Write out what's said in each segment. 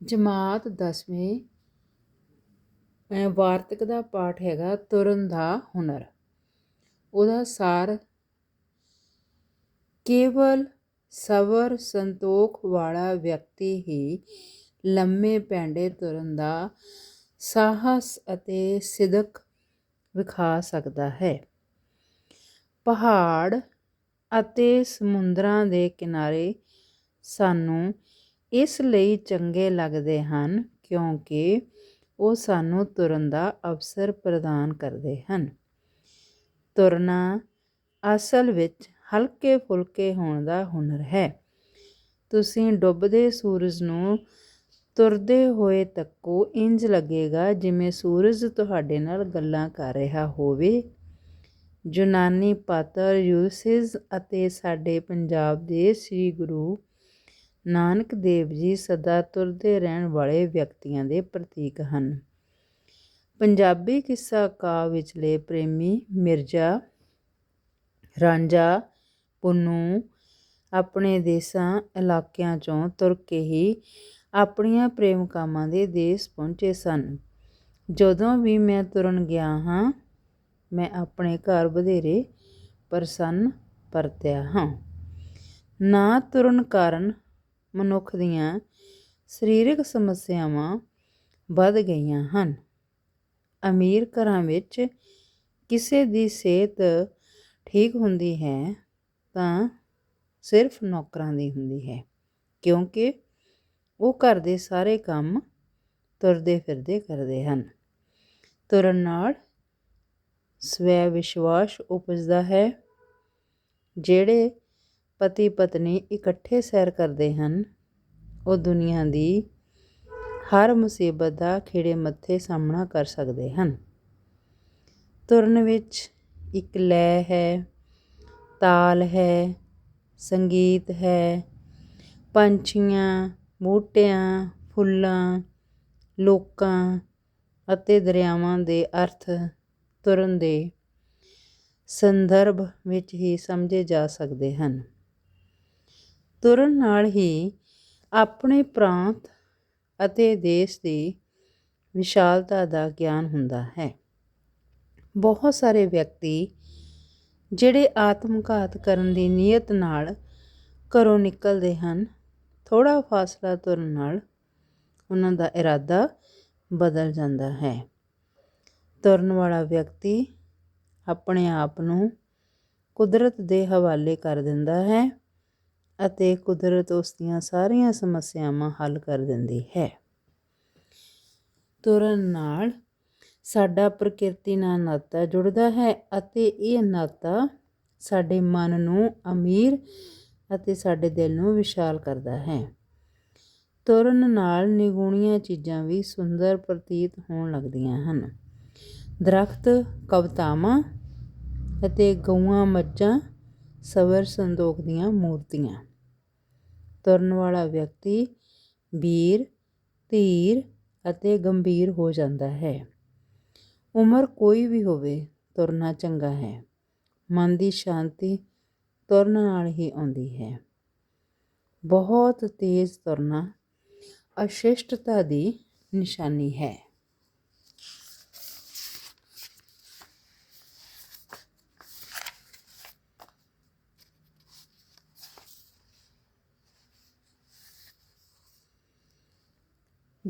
ਜਮਾਤ 10ਵੀਂ ਵਾਰਤਕ ਦਾ ਪਾਠ ਹੈਗਾ ਤੁਰਨ ਦਾ ਹੁਨਰ। ਉਹਦਾ ਸਾਰ ਕੇਵਲ ਸਬਰ ਸੰਤੋਖ ਵਾਲਾ ਵਿਅਕਤੀ ਹੀ ਲੰਮੇ ਪੈਂਡੇ ਤੁਰਨ ਦਾ ਸਾਹਸ ਅਤੇ ਸਿਦਕ ਵਿਖਾ ਸਕਦਾ ਹੈ। ਪਹਾੜ ਅਤੇ ਸਮੁੰਦਰਾਂ ਦੇ ਕਿਨਾਰੇ ਸਾਨੂੰ ਇਸ ਲਈ ਚੰਗੇ ਲੱਗਦੇ ਹਨ ਕਿਉਂਕਿ ਉਹ ਸਾਨੂੰ ਤੁਰਨ ਦਾ ਅਵਸਰ ਪ੍ਰਦਾਨ ਕਰਦੇ ਹਨ। ਤੁਰਨਾ ਅਸਲ ਵਿੱਚ ਹਲਕੇ ਫੁਲਕੇ ਹੋਣ ਦਾ ਹੁਨਰ ਹੈ। ਤੁਸੀਂ ਡੁੱਬਦੇ ਸੂਰਜ ਨੂੰ ਤੁਰਦੇ ਹੋਏ ਤੱਕੋ ਇੰਜ ਲੱਗੇਗਾ ਜਿਵੇਂ ਸੂਰਜ ਤੁਹਾਡੇ ਨਾਲ ਗੱਲਾਂ ਕਰ ਰਿਹਾ ਹੋਵੇ। ਯੂਨਾਨੀ ਪਾਤਰ ਯੂਸਿਸ ਅਤੇ ਸਾਡੇ ਪੰਜਾਬ ਦੇ ਸ੍ਰੀ ਗੁਰੂ ਨਾਨਕ ਦੇਵ ਜੀ ਸਦਾ ਤੁਰਦੇ ਰਹਿਣ ਵਾਲੇ ਵਿਅਕਤੀਆਂ ਦੇ ਪ੍ਰਤੀਕ ਹਨ। ਪੰਜਾਬੀ ਕਿੱਸਾ ਕਾਵਿ ਵਿਚਲੇ ਪ੍ਰੇਮੀ ਮਿਰਜ਼ਾ, ਰਾਂਝਾ, ਪੁੰਨੂ ਆਪਣੇ ਦੇਸਾਂ, ਇਲਾਕਿਆਂ ਚੋਂ ਤੁਰ ਕੇ ਹੀ ਆਪਣੀਆਂ ਪ੍ਰੇਮਕਾਵਾਂ ਦੇ ਦੇਸ਼ ਪਹੁੰਚੇ ਸਨ। ਜਦੋਂ ਵੀ ਮੈਂ ਤੁਰਨ ਗਿਆ ਹਾਂ, ਮੈਂ ਆਪਣੇ ਘਰ ਵਧੇਰੇ ਪ੍ਰਸੰਨ ਪਰਤਿਆ ਹਾਂ। ਨਾ ਤੁਰਨ ਕਾਰਨ ਮਨੁੱਖ ਦੀਆਂ ਸਰੀਰਕ ਸਮੱਸਿਆਵਾਂ ਵੱਧ ਗਈਆਂ ਹਨ। ਅਮੀਰ ਘਰਾਂ ਵਿੱਚ ਕਿਸੇ ਦੀ ਸਿਹਤ ਠੀਕ ਹੁੰਦੀ ਹੈ ਤਾਂ ਸਿਰਫ ਨੌਕਰਾਂ ਦੀ ਹੁੰਦੀ ਹੈ, ਕਿਉਂਕਿ ਉਹ ਘਰ ਦੇ ਸਾਰੇ ਕੰਮ ਤੁਰਦੇ ਫਿਰਦੇ ਕਰਦੇ ਹਨ। ਤੁਰਨ ਨਾਲ ਸਵੈ ਵਿਸ਼ਵਾਸ ਉਪਜਦਾ ਹੈ, ਜਿਹੜੇ ਪਤੀ ਪਤਨੀ ਇਕੱਠੇ ਸੈਰ ਕਰਦੇ ਹਨ। ਉਹ ਦੁਨੀਆ ਦੀ ਹਰ ਮੁਸੀਬਤ ਦਾ ਖਿੜੇ ਮੱਥੇ ਸਾਹਮਣਾ ਕਰ ਸਕਦੇ ਹਨ। ਤੁਰਨ ਵਿੱਚ ਇੱਕ ਲੈ ਹੈ, ਤਾਲ ਹੈ, ਸੰਗੀਤ ਹੈ, ਪੰਛੀਆਂ, ਬੂਟਿਆਂ, ਫੁੱਲਾਂ, ਲੋਕਾਂ ਅਤੇ ਦਰਿਆਵਾਂ ਦੇ ਅਰਥ ਤੁਰਨ ਦੇ ਸੰਦਰਭ ਵਿੱਚ ਹੀ ਸਮਝੇ ਜਾ ਸਕਦੇ ਹਨ। ਤੁਰਨ ਨਾਲ ਹੀ ਆਪਣੇ ਪ੍ਰਾਂਤ ਅਤੇ ਦੇਸ਼ ਦੀ ਵਿਸ਼ਾਲਤਾ ਦਾ ਗਿਆਨ ਹੁੰਦਾ ਹੈ। ਬਹੁਤ ਸਾਰੇ ਵਿਅਕਤੀ ਜਿਹੜੇ ਆਤਮਘਾਤ ਕਰਨ ਦੀ ਨੀਅਤ ਨਾਲ ਘਰੋਂ ਨਿਕਲਦੇ ਹਨ ਥੋੜਾ ਫਾਸਲਾ ਤੁਰਨ ਨਾਲ ਉਹਨਾਂ ਦਾ ਇਰਾਦਾ ਬਦਲ ਜਾਂਦਾ ਹੈ। ਤੁਰਨ ਵਾਲਾ ਵਿਅਕਤੀ ਆਪਣੇ ਆਪ ਨੂੰ ਕੁਦਰਤ ਦੇ ਹਵਾਲੇ ਕਰ ਦਿੰਦਾ ਹੈ। ਅਤੇ ਕੁਦਰਤ ਉਸ ਦੀਆਂ ਸਾਰੀਆਂ ਸਮੱਸਿਆਵਾਂ ਹੱਲ ਕਰ ਦਿੰਦੀ ਹੈ। ਤੁਰਨ ਨਾਲ ਸਾਡਾ ਪ੍ਰਕਿਰਤੀ ਨਾਲ ਨਾਤਾ ਜੁੜਦਾ ਹੈ ਅਤੇ ਇਹ ਨਾਤਾ ਸਾਡੇ ਮਨ ਨੂੰ ਅਮੀਰ ਅਤੇ ਸਾਡੇ ਦਿਲ ਨੂੰ ਵਿਸ਼ਾਲ ਕਰਦਾ ਹੈ। ਤੁਰਨ ਨਾਲ ਨਿਗੂਣੀਆਂ ਚੀਜ਼ਾਂ ਵੀ ਸੁੰਦਰ ਪ੍ਰਤੀਤ ਹੋਣ ਲੱਗਦੀਆਂ ਹਨ। ਦਰਖਤ, ਕਵਤਾਵਾਂ ਅਤੇ ਗਊਆਂ ਮੱਝਾਂ ਸਬਰ ਸੰਦੋਖ ਦੀਆਂ ਮੂਰਤੀਆਂ। ਤੁਰਨ ਵਾਲਾ ਵਿਅਕਤੀ ਵੀਰ ਧੀਰ ਅਤੇ ਗੰਭੀਰ ਹੋ ਜਾਂਦਾ ਹੈ। ਉਮਰ ਕੋਈ ਵੀ ਹੋਵੇ, ਤੁਰਨਾ ਚੰਗਾ ਹੈ। ਮਨ ਦੀ ਸ਼ਾਂਤੀ ਤੁਰਨ ਨਾਲ ਹੀ ਆਉਂਦੀ ਹੈ। ਬਹੁਤ ਤੇਜ਼ ਤੁਰਨਾ ਅਸ਼ਿਸ਼ਟਤਾ ਦੀ ਨਿਸ਼ਾਨੀ ਹੈ।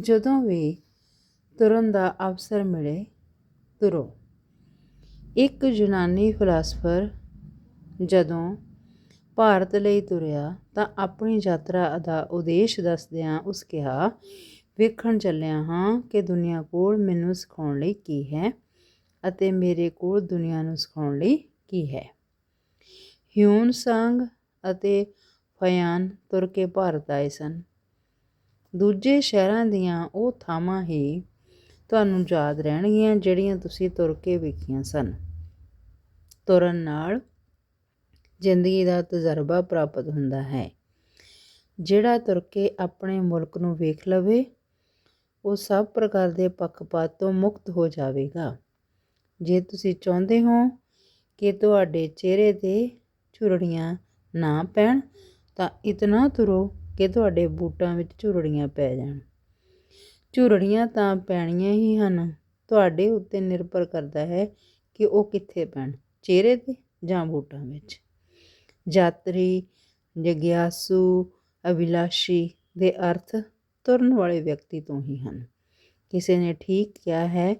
ਜਦੋਂ ਵੀ ਤੁਰਨ ਦਾ ਅਵਸਰ ਮਿਲੇ, ਤੁਰੋ। ਇੱਕ ਯੂਨਾਨੀ ਫਿਲਾਸਫਰ ਜਦੋਂ ਭਾਰਤ ਲਈ ਤੁਰਿਆ ਤਾਂ ਆਪਣੀ ਯਾਤਰਾ ਦਾ ਉਦੇਸ਼ ਦੱਸਦਿਆਂ ਉਸ ਕਿਹਾ, ਵੇਖਣ ਚੱਲਿਆ ਹਾਂ ਕਿ ਦੁਨੀਆ ਕੋਲ ਮੈਨੂੰ ਸਿਖਾਉਣ ਲਈ ਕੀ ਹੈ ਅਤੇ ਮੇਰੇ ਕੋਲ ਦੁਨੀਆ ਨੂੰ ਸਿਖਾਉਣ ਲਈ ਕੀ ਹੈ। ਹਿਊਨ ਸੰਗ ਅਤੇ ਫਯਾਨ ਤੁਰ ਕੇ ਭਾਰਤ ਆਏ ਸਨ। ਦੂਜੇ ਸ਼ਹਿਰਾਂ ਦੀਆਂ ਉਹ ਥਾਵਾਂ ਹੀ ਤੁਹਾਨੂੰ ਯਾਦ ਰਹਿਣਗੀਆਂ, ਜਿਹੜੀਆਂ ਤੁਸੀਂ ਤੁਰ ਕੇ ਵੇਖੀਆਂ ਸਨ। ਤੁਰਨ ਨਾਲ ਜ਼ਿੰਦਗੀ ਦਾ ਤਜਰਬਾ ਪ੍ਰਾਪਤ ਹੁੰਦਾ ਹੈ। ਜਿਹੜਾ ਤੁਰ ਕੇ ਆਪਣੇ ਮੁਲਕ ਨੂੰ ਵੇਖ ਲਵੇ, ਉਹ ਸਭ ਪ੍ਰਕਾਰ ਦੇ ਪੱਖਪਾਤ ਤੋਂ ਮੁਕਤ ਹੋ ਜਾਵੇਗਾ। ਜੇ ਤੁਸੀਂ ਚਾਹੁੰਦੇ ਹੋ ਕਿ ਤੁਹਾਡੇ ਚਿਹਰੇ ਤੇ ਝੁਰੜੀਆਂ ਨਾ ਪੈਣ, ਤਾਂ ਇਤਨਾ ਤੁਰੋ ਕਿ ਤੁਹਾਡੇ ਬੂਟਾਂ ਵਿੱਚ ਝੁਰੜੀਆਂ ਪੈ ਜਾਣ। ਝੁਰੜੀਆਂ ਤਾਂ ਪੈਣੀਆਂ ਹੀ ਹਨ। ਤੁਹਾਡੇ ਉੱਤੇ ਨਿਰਭਰ ਕਰਦਾ ਹੈ ਕਿ ਉਹ ਕਿੱਥੇ ਪੈਣ, ਚਿਹਰੇ 'ਤੇ ਜਾਂ ਬੂਟਾਂ ਵਿੱਚ। ਯਾਤਰੀ ਜਗਿਆਸੂ ਅਭਿਲਾਸ਼ੀ ਦੇ ਅਰਥ ਤੁਰਨ ਵਾਲੇ ਵਿਅਕਤੀ ਤੋਂ ਹੀ ਹਨ। ਕਿਸੇ ਨੇ ਠੀਕ ਕਿਹਾ ਹੈ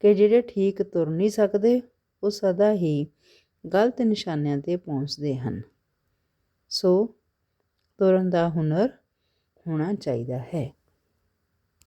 ਕਿ ਜਿਹੜੇ ਠੀਕ ਤੁਰ ਨਹੀਂ ਸਕਦੇ, ਉਹ ਸਦਾ ਹੀ ਗਲਤ ਨਿਸ਼ਾਨਿਆਂ ਤੇ ਪਹੁੰਚਦੇ ਹਨ। ਸੋ ਤੁਰਨ ਦਾ ਹੁਨਰ ਹੋਣਾ ਚਾਹੀਦਾ ਹੈ।